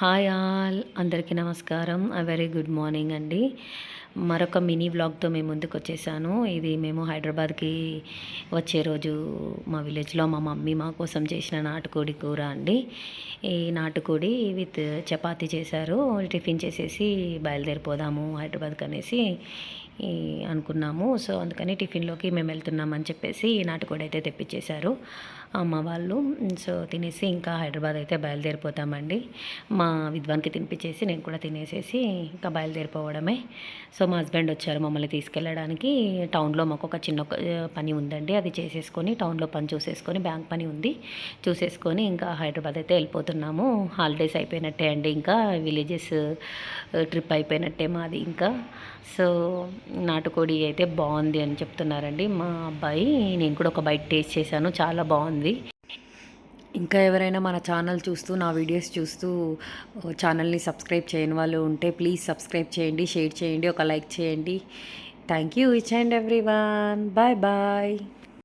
Hi all అందరికీ నమస్కారం. A very good morning అండి. మరొక మినీ వ్లాగ్తో మేము ముందుకు వచ్చేసాను. ఇది మేము హైదరాబాద్కి వచ్చే రోజు మా విలేజ్లో మా మమ్మీ మా కోసం చేసిన నాటుకోడి కూర అండి. ఈ నాటుకోడి విత్ చపాతి చేశారు. టిఫిన్ చేసేసి బయలుదేరిపోదాము హైదరాబాద్కి అనేసి అనుకున్నాము. సో అందుకని టిఫిన్లోకి మేము వెళ్తున్నామని చెప్పేసి ఈ నాటుకోడి అయితే తెప్పించేశారు. అమ్మ వాళ్ళు సో తినేసి ఇంకా హైదరాబాద్ అయితే బయలుదేరిపోతామండి. మా విద్వాన్కి తినిపించేసి నేను కూడా తినేసేసి ఇంకా బయలుదేరిపోవడమే. సో మా హస్బెండ్ వచ్చారు మమ్మల్ని తీసుకెళ్ళడానికి. టౌన్లో మాకు ఒక చిన్న ఒక, పని ఉందండి. అది చేసేసుకొని టౌన్లో పని చూసేసుకొని బ్యాంక్ పని ఉంది. చూసేసుకొని ఇంకా హైదరాబాద్ అయితే వెళ్ళిపోతున్నాము. హాలిడేస్ అయిపోయినట్టే అండి ఇంకా. విలేజెస్ ట్రిప్ అయిపోయినట్టే మాది ఇంకా. సో నాటుకోడి అయితే బాగుంది అని చెప్తున్నారండి మా అబ్బాయి. నేను కూడా ఒక బైట్ టేస్ట్ చేశాను. చాలా బాగుంది. ఇంకా ఎవరైనా మన ఛానల్ చూస్తూ నా వీడియోస్ చూస్తూ ఛానల్ని సబ్స్క్రైబ్ చేయని వాళ్ళు ఉంటే ప్లీజ్ సబ్స్క్రైబ్ చేయండి షేర్ చేయండి ఒక లైక్ చేయండి. Thank you which and every one bye bye.